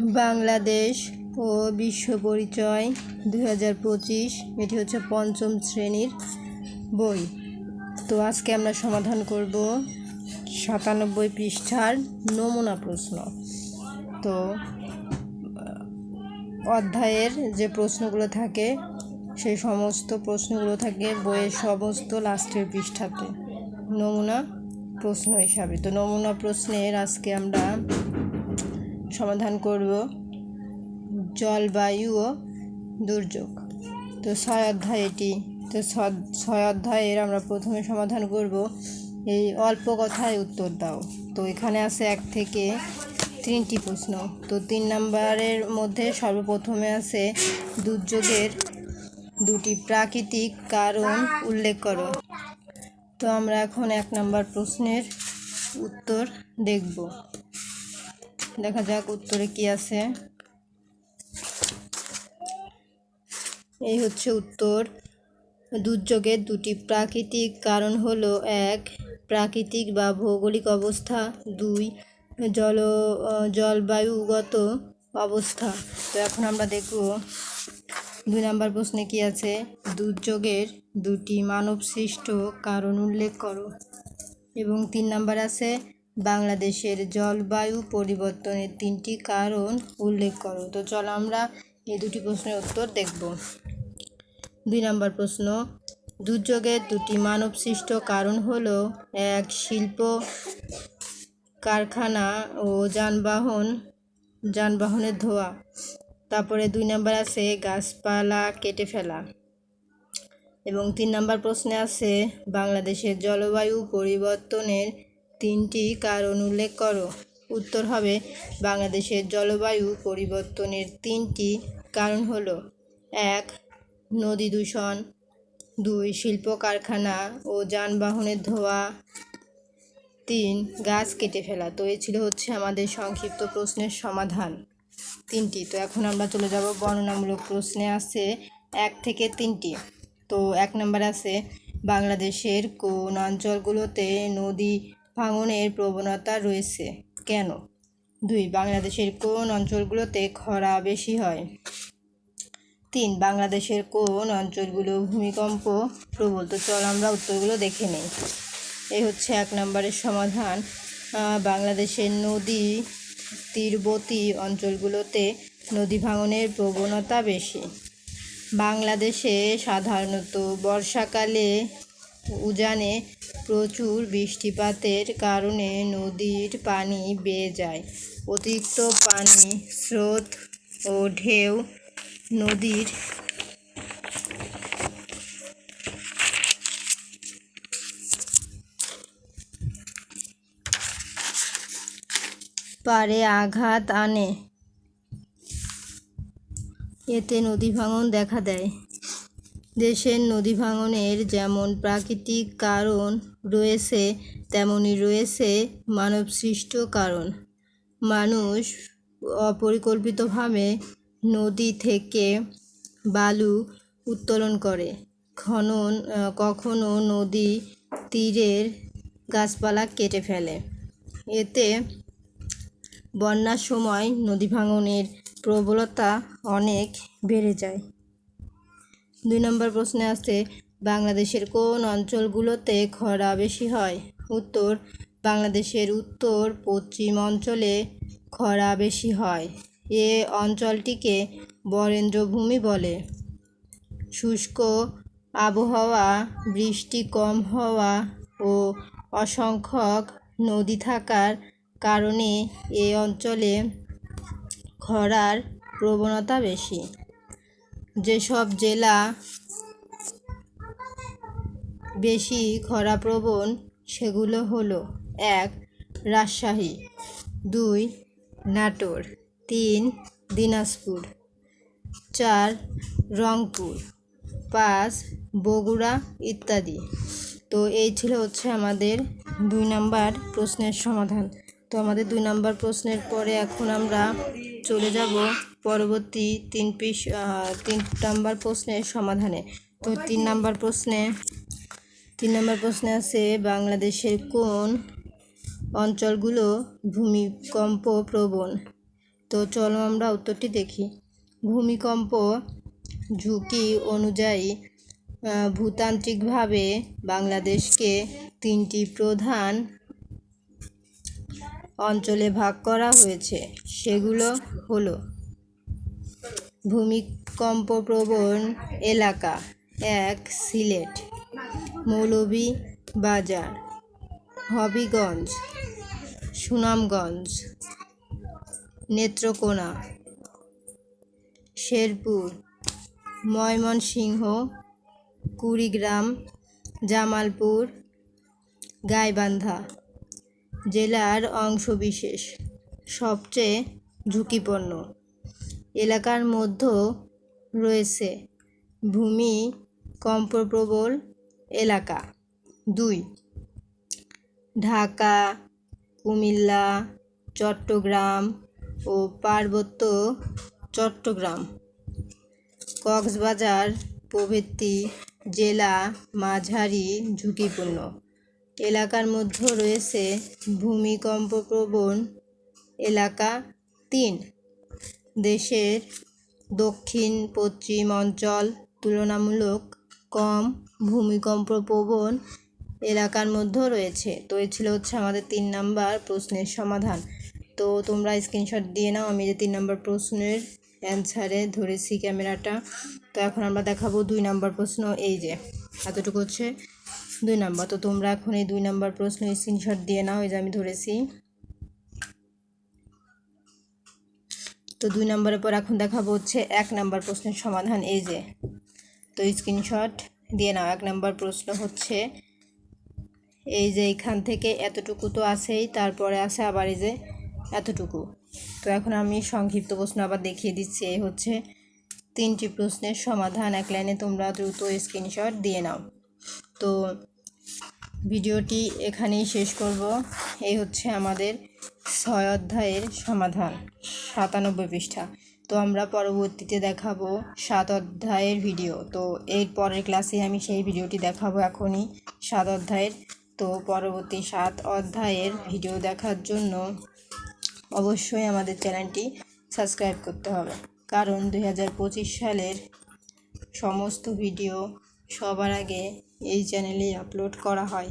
বাংলাদেশ ও বিশ্ব পরিচয় দুই হাজার পঁচিশ, এটি হচ্ছে পঞ্চম শ্রেণির বই। তো আজকে আমরা সমাধান করব সাতানব্বই পৃষ্ঠার নমুনা প্রশ্ন। তো, অধ্যায়ের যে প্রশ্নগুলো থাকে, সেই সমস্ত প্রশ্নগুলো থাকে বইয়ের সমস্ত লাস্টের পৃষ্ঠাতে। নমুনা প্রশ্ন হিসাবে। তো নমুনা প্রশ্নের আজকে আমরা সমাধান করব। জলবায়ু ও দুর্যোগ। তো ছয় অধ্যায় এটি। তো ছয় অধ্যায়ের আমরা প্রথমে সমাধান করব। এই অল্প কথায় উত্তর দাও। তো এখানে আছে এক থেকে তিনটি প্রশ্ন। তো তিন নম্বরের মধ্যে সর্বপ্রথমে আছে দুর্যোগের দুটি প্রাকৃতিক কারণ উল্লেখ করো। তো আমরা এখন এক নম্বর প্রশ্নের উত্তর দেখব। দেখা যাক উত্তরে কি আছে। এই হচ্ছে উত্তর। দুর্যোগের দুটি প্রাকৃতিক কারণ হলো, এক, প্রাকৃতিক বা ভৌগোলিক অবস্থা, দুই, জল, জলবায়ুগত অবস্থা। তো এখন আমরা দেখব দুই নম্বর প্রশ্নে কি আছে। দুর্যোগের দুটি মানব সৃষ্ট কারণ উল্লেখ করো। এবং তিন নাম্বার আছে বাংলাদেশের জলবায়ু পরিবর্তনের তিনটি কারণ উল্লেখ করো। তো চলো আমরা এই দুটি প্রশ্নের উত্তর দেখব। দুই নম্বর প্রশ্ন, দুর্যোগের দুটি মানবসৃষ্ট কারণ হলো, এক, শিল্প, কারখানা ও যানবাহন, যানবাহনের ধোঁয়া। তারপরে দুই নাম্বার আছে, গাছপালা কেটে ফেলা। এবং তিন নম্বর প্রশ্নে আছে, বাংলাদেশের জলবায়ু পরিবর্তনের তিনটি কারণ উল্লেখ করো। উত্তর হবে, বাংলাদেশের জলবায়ু পরিবর্তনের তিনটি কারণ হলো, এক, নদী দূষণ, দুই, শিল্প কারখানা ও যানবাহনের ধোঁয়া, তিন, গাছ কেটে ফেলা। তো এ ছিল হচ্ছে আমাদের সংক্ষিপ্ত প্রশ্নের সমাধান। তিনটি। তো এখন আমরা চলে যাব, বর্ণনামূলক প্রশ্নে আছে এক থেকে তিনটি। তো এক নম্বর আছে, বাংলাদেশের কোন অঞ্চলগুলোতে নদী ভাঙনের প্রবণতা রয়েছে। কেন? দুই, বাংলাদেশের কোন অঞ্চলগুলোতে খরা বেশি হয়? তিন, বাংলাদেশের কোন অঞ্চলগুলো ভূমিকম্প প্রবল? তো চল আমরা উত্তরগুলো দেখে নিই। এই হচ্ছে এক নম্বরের সমাধান। বাংলাদেশের নদী তীরবর্তী অঞ্চলগুলোতে নদী ভাঙনের প্রবণতা বেশি। বাংলাদেশে সাধারণত বর্ষাকালে উজানে প্রচুর বৃষ্টিপাতের কারণে নদীর পানি বেয়ে যায়। অতিরিক্ত পানি, স্রোত ও ঢেউ নদীর পারে আঘাত আনে। এতে নদী ভাঙন দেখা দেয়। দেশের নদী ভাঙনের যেমন প্রাকৃতিক কারণ রয়েছে, তেমনি রয়েছে মানবসৃষ্ট কারণ। মানুষ অপরিকল্পিতভাবে নদী থেকে বালু উত্তোলন করে। খনন কখনো নদী তীরের গাছপালা কেটে ফেলে। এতে বন্যার সময় নদী ভাঙনের প্রবলতা অনেক বেড়ে যায়। দুই নম্বর প্রশ্নে আছে, বাংলাদেশের কোন অঞ্চলগুলোতে খরা বেশি হয়? উত্তর, বাংলাদেশের উত্তর পশ্চিম অঞ্চলে খরা বেশি হয়। এ অঞ্চলটিকে বরেন্দ্রভূমি বলে। শুষ্ক আবহাওয়া, বৃষ্টি কম হওয়া ও অসংখ্যক নদী থাকার কারণে এ অঞ্চলে খরার প্রবণতা বেশি। যেসব জেলা বেশি খরাপ্রবণ, সেগুলো হলো, এক, রাজশাহী, দুই, নাটোর, তিন, দিনাজপুর, চার, রংপুর, পাঁচ, বগুড়া ইত্যাদি। তো এই ছিল হচ্ছে আমাদের দুই নাম্বার প্রশ্নের সমাধান। তো আমাদের দুই নাম্বার প্রশ্নের পরে এখন আমরা চলে যাব পরবর্তী তিন পিস তিন নাম্বার প্রশ্নের সমাধানে। তো তিন নাম্বার প্রশ্নে, তিন নাম্বার প্রশ্নে আছে, বাংলাদেশের কোন অঞ্চলগুলো ভূমিকম্প প্রবণ? তো চলো আমরা উত্তরটি দেখি। ভূমিকম্প ঝুঁকি অনুযায়ী ভূতান্ত্রিকভাবে বাংলাদেশকে তিনটি প্রধান অঞ্চলে ভাগ করা হয়েছে। সেগুলো হলো ভূমিকম্পপ্রবণ এলাকা এক, সিলেট, মৌলভী বাজার, হবিগঞ্জ, সুনামগঞ্জ, নেত্রকোনা, শেরপুর, ময়মনসিংহ, কুড়িগ্রাম, জামালপুর, গাইবান্ধা। জেলার অংশবিশেষ, সবচেয়ে ঝুঁকিপূর্ণ। এলাকার মধ্যে রয়েছে ভূমি কম্পপ্রবল এলাকা। দুই, ঢাকা, কুমিল্লা, চট্টগ্রাম ও পার্বত্য চট্টগ্রাম। কক্সবাজার প্রভৃতি জেলা মাঝারি ঝুঁকিপূর্ণ। এলাকার মধ্যে রয়েছে ভূমিকম্পপ্রবণ এলাকা তিন। দেশের দক্ষিণ, পশ্চিম অঞ্চল তুলনামূলক কম ভূমিকম্পপ্রবণ এলাকার মধ্যে রয়েছে। তো এই ছিল হচ্ছে আমাদের তিন নাম্বার প্রশ্নের সমাধান। তো তোমরা স্ক্রিনশট দিয়ে নাও, আমি যে তিন নাম্বার প্রশ্নের অ্যান্সারে ধরেছি ক্যামেরাটা। তো এখন আমরা দেখাবো দুই নাম্বার প্রশ্ন, এই যে, এতটুকু হচ্ছে। দুই নাম্বার, তো তোমরা এখন এই দুই নাম্বার প্রশ্ন স্ক্রিনশট দিয়ে নাও, এই যে আমি ধরেছি। তো দুই নম্বরের পর এখন দেখাবো হচ্ছে এক নাম্বার প্রশ্নের সমাধান, এই যে। তো স্ক্রিনশট দিয়ে নাও, এক নাম্বার প্রশ্ন হচ্ছে, এই যে এখান থেকে এতটুকু তো আছেই, তারপরে আছে আবার এই যে এতটুকু। তো এখন আমি সংক্ষিপ্ত প্রশ্ন আবার দেখিয়ে দিচ্ছি, এই হচ্ছে তিনটি প্রশ্নের সমাধান, এক লাইনে তোমরা দ্রুত স্ক্রিনশট দিয়ে নাও। তো ভিডিওটি এখানেই শেষ করব। এই হচ্ছে আমাদের ছয় অধ্যায়ের সমাধান, সাতানব্বই পৃষ্ঠা। তো আমরা পরবর্তীতে দেখাবো সাত অধ্যায়ের ভিডিও। তো এর পরের ক্লাসে আমি সেই ভিডিওটি দেখাবো এখনই, সাত অধ্যায়ের। তো পরবর্তী সাত অধ্যায়ের ভিডিও দেখার জন্য অবশ্যই আমাদের চ্যানেলটি সাবস্ক্রাইব করতে হবে। কারণ দু হাজার পঁচিশ সালের সমস্ত ভিডিও সবার আগে এই চ্যানেলে আপলোড করা হয়।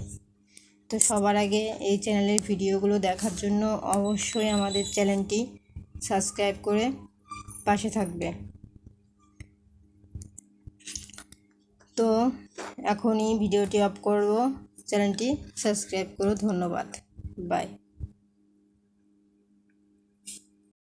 তো সবার আগে এই চ্যানেলের ভিডিওগুলো দেখার জন্য অবশ্যই আমাদের চ্যানেলটি সাবস্ক্রাইব করে পাশে থাকবে। তো এখনই ভিডিওটি অফ করব। চ্যানেলটি সাবস্ক্রাইব করো, ধন্যবাদ। বাই